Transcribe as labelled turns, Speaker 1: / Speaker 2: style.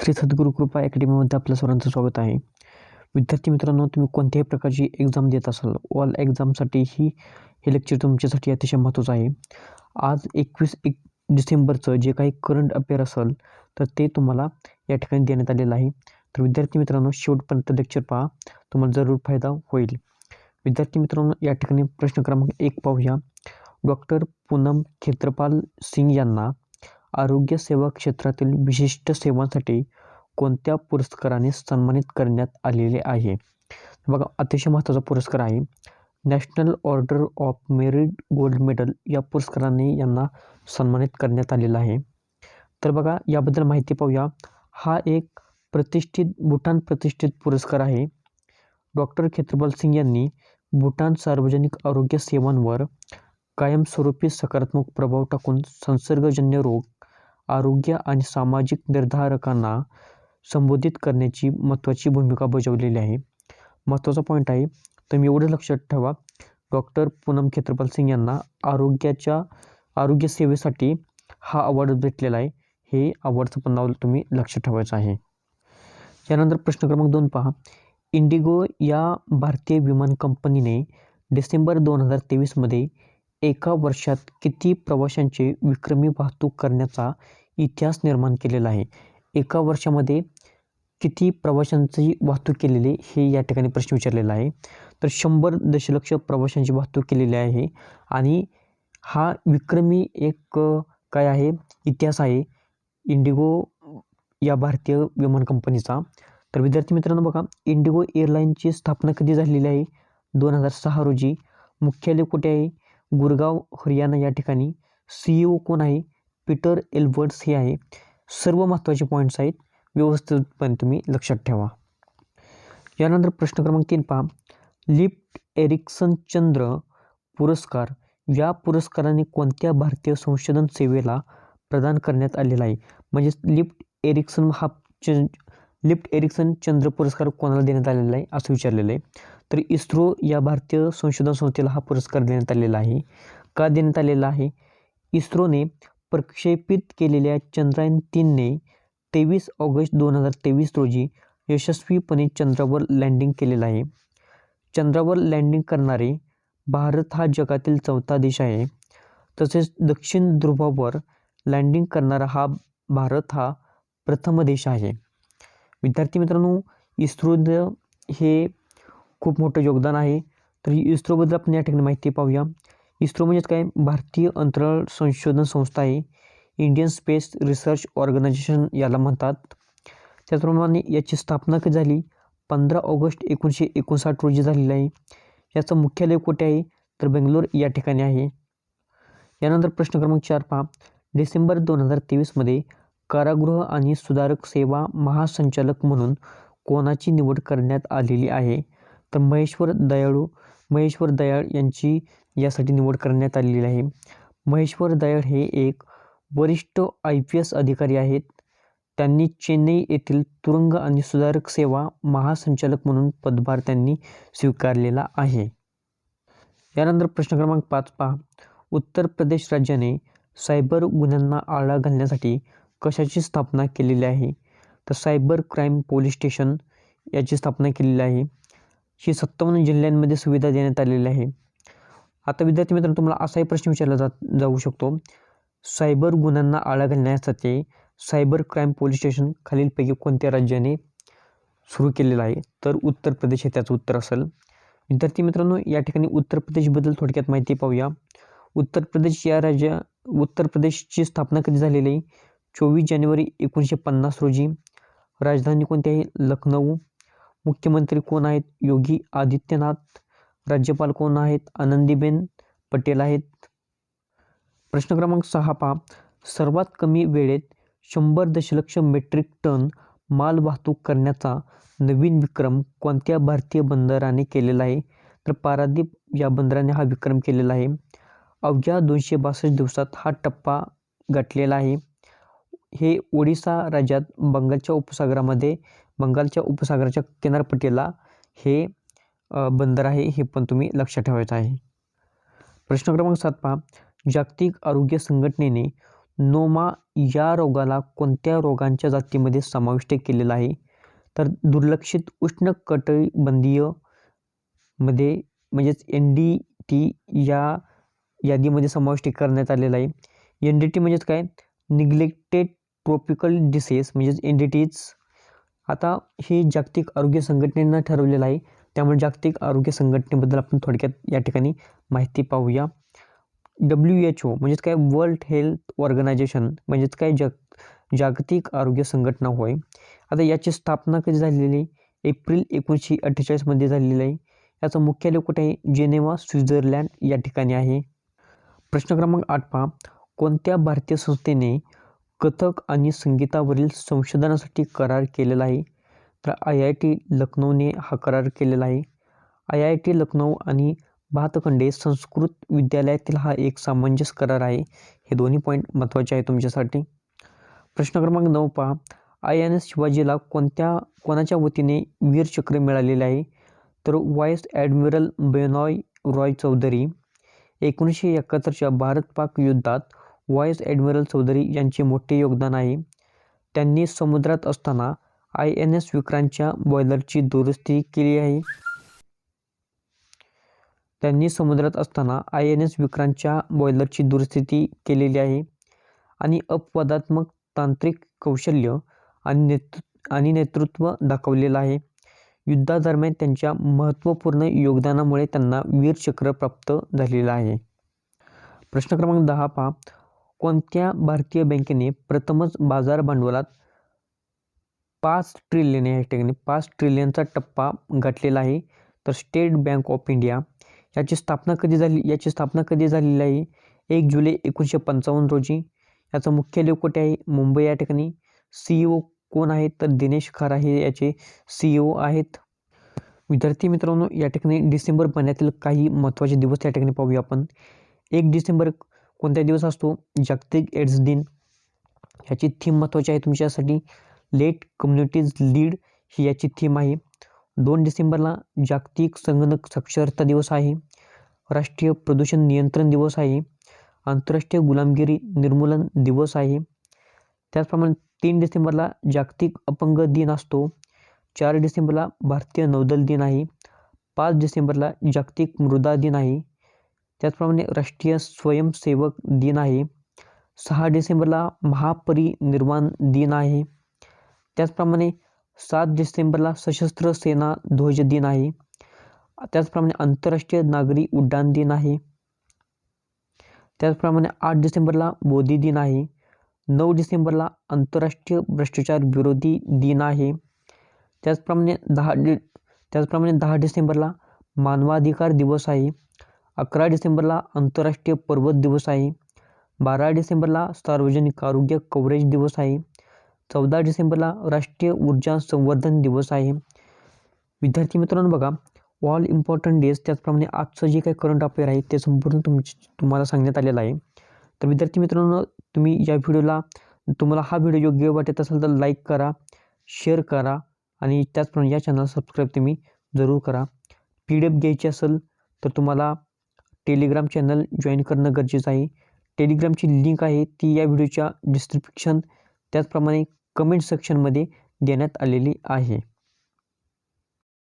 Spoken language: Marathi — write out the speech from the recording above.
Speaker 1: श्री सद्गुरू कृपा अकॅडमीमध्ये आपल्या सर्वांचं स्वागत आहे. विद्यार्थी मित्रांनो तुम्ही कोणत्याही प्रकारची एक्झाम देत असाल ऑल एक्झामसाठी ही हे लेक्चर तुमच्यासाठी अतिशय महत्त्वाचं आहे. आज एकवीस एक डिसेंबरचं जे काही करंट अफेअर असेल तर ते तुम्हाला या ठिकाणी देण्यात आलेलं आहे. तर विद्यार्थी मित्रांनो शेवटपर्यंत लेक्चर पहा तुम्हाला जरूर फायदा होईल. विद्यार्थी मित्रांनो या ठिकाणी प्रश्न क्रमांक एक पाहूया. डॉक्टर पूनम खेत्रपाल सिंग यांना आरोग्यसेवा क्षेत्रातील विशिष्ट सेवांसाठी कोणत्या पुरस्काराने सन्मानित करण्यात आलेले आहे? बघा अतिशय महत्त्वाचा पुरस्कार आहे. National order of merit gold medal या पुरस्काराने यांना सन्मानित करण्यात आलेलं आहे. तर बघा याबद्दल माहिती पाहूया. हा एक प्रतिष्ठित भूटान प्रतिष्ठित पुरस्कार आहे. डॉक्टर खेत्रपाल सिंग यांनी भूटान सार्वजनिक आरोग्य सेवांवर कायमस्वरूपी सकारात्मक प्रभाव टाकून संसर्गजन्य रोग आरोग्य आणि सामाजिक निर्धारकांना संबोधित करण्याची महत्त्वाची भूमिका बजावलेली आहे. महत्त्वाचा पॉईंट आहे. तुम्ही एवढं लक्षात ठेवा. डॉक्टर पूनम खेत्रपाल सिंग यांना आरोग्याच्या आरोग्य सेवेसाठी हा अवॉर्ड भेटलेला आहे. हे अवॉर्डचं पण नाव तुम्ही लक्षात ठेवायचं आहे. यानंतर प्रश्न क्रमांक दोन पहा. इंडिगो या भारतीय विमान कंपनीने डिसेंबर दोन हजार तेवीसमध्ये एका वर्षात किती प्रवाशांचे विक्रमी वाहतूक करण्याचा इतिहास निर्माण केलेला आहे. एका वर्षामध्ये किती प्रवाशांची वाहतूक केलेली हे या ठिकाणी प्रश्न विचारलेला आहे. तर शंभर दशलक्ष प्रवाशांची वाहतूक केलेली आहे आणि हा विक्रमी एक काय आहे इतिहास आहे. इंडिगो या भारतीय विमान कंपनीचा. तर विद्यार्थी मित्रांनो बघा इंडिगो एअरलाईनची स्थापना कधी झालेली आहे? दोन हजार सहा रोजी. मुख्यालय कुठे आहे? गुरगाव हरियाणा या ठिकाणी. सी ओ कोण आहे? पीटर एल्बर्ट्स हे आहे. सर्व महत्त्वाचे पॉईंट्स आहेत. व्यवस्थितपणे तुम्ही लक्षात ठेवा. यानंतर प्रश्न क्रमांक तीन पहा. लिफ्ट एरिक्सन चंद्र पुरस्कार या पुरस्काराने कोणत्या भारतीय संशोधन सेवेला प्रदान करण्यात आलेला आहे? म्हणजेच लिफ्ट एरिक्सन हा च लिफ्ट एरिक्सन चंद्र पुरस्कार कोणाला देण्यात आलेला आहे असं विचारलेलं आहे. तर इस्रो या भारतीय संशोधन संस्थेला हा पुरस्कार देण्यात आलेला आहे. का देण्यात आलेला आहे? इस्रोने प्रक्षेपित केलेल्या चंद्रयान तीनने तेवीस ऑगस्ट दोन हजार तेवीस रोजी यशस्वीपणे चंद्रावर लँडिंग केलेलं आहे. चंद्रावर लँडिंग करणारे भारत हा जगातील चौथा देश आहे. तसेच दक्षिण ध्रुवावर लँडिंग करणारा हा भारत हा प्रथम देश आहे. विद्यार्थी मित्रांनो इस्रोचं हे खूप मोठं योगदान आहे. तर इस्रोबद्दल आपण या ठिकाणी माहिती पाहूया. इस्रो म्हणजेच काय? भारतीय अंतराळ संशोधन संस्था आहे इंडियन स्पेस रिसर्च ऑर्गनायझेशन याला म्हणतात. त्याचप्रमाणे याची स्थापना कधी झाली? पंधरा ऑगस्ट एकोणीसशे एकोणसाठ रोजी झालेली आहे. याचं मुख्यालय कुठे आहे? तर बेंगलोर या ठिकाणी आहे. यानंतर प्रश्न क्रमांक चार पहा. डिसेंबर दोन हजार तेवीसमध्ये कारागृह आणि सुधारक सेवा महासंचालक म्हणून कोणाची निवड करण्यात आलेली आहे? तर महेश्वर दयाळू महेश्वर दयाळ यांची यासाठी निवड करण्यात आलेली आहे. महेश्वर दयाळ हे एक वरिष्ठ आय पी एस अधिकारी आहेत. त्यांनी चेन्नई येथील तुरुंग आणि सुधारक सेवा महासंचालक म्हणून पदभार त्यांनी स्वीकारलेला आहे. यानंतर प्रश्न क्रमांक पाच पहा. उत्तर प्रदेश राज्याने सायबर गुन्ह्यांना आळा घालण्यासाठी कशाची स्थापना केलेली आहे? तर सायबर क्राईम पोलीस स्टेशन याची स्थापना केलेली आहे. ही सत्तावन्न जिल्ह्यांमध्ये सुविधा देण्यात आलेली आहे. आता विद्यार्थी मित्रांनो तुम्हाला असाही प्रश्न विचारला जात जाऊ शकतो. सायबर गुन्ह्यांना आळा घालण्यासाठी सायबर क्राईम पोलीस स्टेशन खालीलपैकी कोणत्या राज्याने सुरू केलेलं आहे? तर उत्तर प्रदेश हे त्याचं उत्तर असेल. विद्यार्थी मित्रांनो या ठिकाणी उत्तर प्रदेशबद्दल थोडक्यात माहिती पाहूया. उत्तर प्रदेश या राज्या उत्तर प्रदेशची स्थापना कधी झालेली? आहे चोवीस जानेवारी एकोणीसशे पन्नास रोजी. राजधानी कोणती आहे? लखनऊ. मुख्यमंत्री कोण आहेत? योगी आदित्यनाथ. राज्यपाल कोण आहेत? आनंदीबेन पटेल आहेत. प्रश्न क्रमांक सहा पहा. सर्वात कमी वेळेत शंभर दशलक्ष मेट्रिक टन माल वाहतूक करण्याचा नवीन विक्रम कोणत्या भारतीय बंदराने केलेला आहे? तर पारादीप या बंदराने हा विक्रम केलेला आहे. अवघ्या दोनशे बासष्ट दिवसात हा टप्पा गाठलेला आहे. हे ओडिसा राज्यात बंगालच्या उपसागरामध्ये बंगालच्या उपसागराच्या किनारपट्टीला हे बंदर आहे हे पण तुम्ही लक्षात ठेवायचं आहे. प्रश्न क्रमांक सात पहा. जागतिक आरोग्य संघटनेने नोमा या रोगाला कोणत्या रोगांच्या जातीमध्ये समाविष्ट केलेला आहे? तर दुर्लक्षित उष्णकटिबंधीयमध्ये म्हणजेच एन डी टी या यादीमध्ये समाविष्ट करण्यात आलेला आहे. एन डी टी म्हणजेच काय? निग्लेक्टेड ट्रॉपिकल डिसीज म्हणजेच एन डी टीज. आता हे जागतिक आरोग्य संघटनेनं ठरवलेलं आहे. त्यामुळे जागतिक आरोग्य संघटनेबद्दल आपण थोडक्यात या ठिकाणी माहिती पाहूया. डब्ल्यू एच ओ म्हणजेच काय? वर्ल्ड हेल्थ ऑर्गनायझेशन म्हणजेच काय? जग जागतिक आरोग्य संघटना होय. आता याची स्थापना कधी झालेली आहे? एप्रिल एकोणीसशे अठ्ठेचाळीसमध्ये झालेली आहे. याचं मुख्यालय कुठे आहे? जेनेवा स्वित्झर्लंड या ठिकाणी आहे. प्रश्न क्रमांक आठ पहा. कोणत्या भारतीय संस्थेने कथक आणि संगीतावरील संशोधनासाठी करार केलेला आहे. तर आय आय टी लखनौने हा करार केलेला आहे. आय आय टी लखनौ आणि भातखंडे संस्कृत विद्यालयातील हा एक सामंजस्य करार आहे. हे दोन्ही पॉईंट महत्त्वाचे आहे तुमच्यासाठी. प्रश्न क्रमांक नऊ पहा. आय एन एस शिवाजीला कोणत्या कोणाच्या वतीने वीरचक्र मिळालेले आहे? तर व्हाईस ॲडमिरल बेनॉय रॉय चौधरी एकोणीसशे एकाहत्तरच्या भारत पाक युद्धात व्हाईस ॲडमिरल चौधरी यांचे मोठे योगदान आहे. त्यांनी समुद्रात असताना आय एन एस विक्रांतच्या बॉयलरची दुरुस्ती केली आहे. त्यांनी समुद्रात असताना आय एन एस विक्रांतच्या बॉयलरची दुरुस्थिती केलेली आहे आणि अपवादात्मक तांत्रिक कौशल्य आणि नेतृ आणि नेतृत्व दाखवलेलं आहे. युद्धादरम्यान त्यांच्या महत्त्वपूर्ण योगदानामुळे त्यांना वीरचक्र प्राप्त झालेलं आहे. प्रश्न क्रमांक दहा पहा. कोणत्या भारतीय बँकेने प्रथमच बाजार भांडवलात पाच ट्रिलियन या ठिकाणी पाच ट्रिलियनचा टप्पा गाठलेला आहे. तर स्टेट बँक ऑफ इंडिया याची स्थापना कधी झाली? याची स्थापना कधी झालेली आहे? एक जुलै एकोणीसशे पंचावन्न रोजी. याचं मुख्यालय कुठे आहे? मुंबई या ठिकाणी. सी ओ कोण आहेत? तर दिनेश खारा हे याचे सी ओ आहेत. विद्यार्थी मित्रांनो या ठिकाणी डिसेंबर महिन्यातील काही महत्त्वाचे दिवस या ठिकाणी पाहूया आपण. एक डिसेंबर कोणत्या दिवस असतो जागतिक एड्स दिन ह्याची थीम महत्त्वाची आहे तुमच्यासाठी. लेट कम्युनिटीज लीड ही याची थीम आहे. दोन डिसेंबरला जागतिक संगणक साक्षरता दिवस आहे. राष्ट्रीय प्रदूषण नियंत्रण दिवस आहे. आंतरराष्ट्रीय गुलामगिरी निर्मूलन दिवस आहे. त्याचप्रमाणे तीन डिसेंबरला जागतिक अपंग दिन असतो. चार डिसेंबरला भारतीय नौदल दिन आहे. पाच डिसेंबरला जागतिक मृदा दिन आहे. त्याचप्रमाणे राष्ट्रीय स्वयंसेवक दिन आहे. सहा डिसेंबरला महापरिनिर्वाण दिन आहे. त्याचप्रमाणे सात डिसेंबरला सशस्त्र सेना ध्वज दिन आहे. त्याचप्रमाणे आंतरराष्ट्रीय नागरी उड्डाण दिन आहे. त्याचप्रमाणे आठ डिसेंबरला बोधी दिन आहे. नऊ डिसेंबरला आंतरराष्ट्रीय भ्रष्टाचार विरोधी दिन आहे. त्याचप्रमाणे दहा डि त्याचप्रमाणे दहा डिसेंबरला मानवाधिकार दिवस आहे. अकरा डिसेंबरला आंतरराष्ट्रीय पर्वत दिवस आहे. बारा डिसेंबरला सार्वजनिक आरोग्य कव्हरेज दिवस आहे. चौदा डिसेंबरला राष्ट्रीय ऊर्जा संवर्धन दिवस आहे. विद्यार्थी मित्रांनो बघा ऑल इम्पॉर्टंट डेज त्याचप्रमाणे आजचं जे काही करंट अफेअर आहे ते संपूर्ण तुमची तुम्हाला सांगण्यात आलेलं आहे. तर विद्यार्थी मित्रांनो तुम्ही या व्हिडिओला तुम्हाला हा व्हिडिओ योग्य वाटत असेल तर लाईक करा शेअर करा आणि त्याचप्रमाणे या चॅनल सबस्क्राईब तुम्ही जरूर करा. पी डी एफ घ्यायची असेल तर तुम्हाला टेलिग्राम चॅनल जॉईन करणं गरजेचं आहे. टेलिग्रामची लिंक आहे ती या व्हिडिओच्या डिस्क्रिप्शन त्याचप्रमाणे कमेंट सेक्शनमध्ये देण्यात आलेली आहे.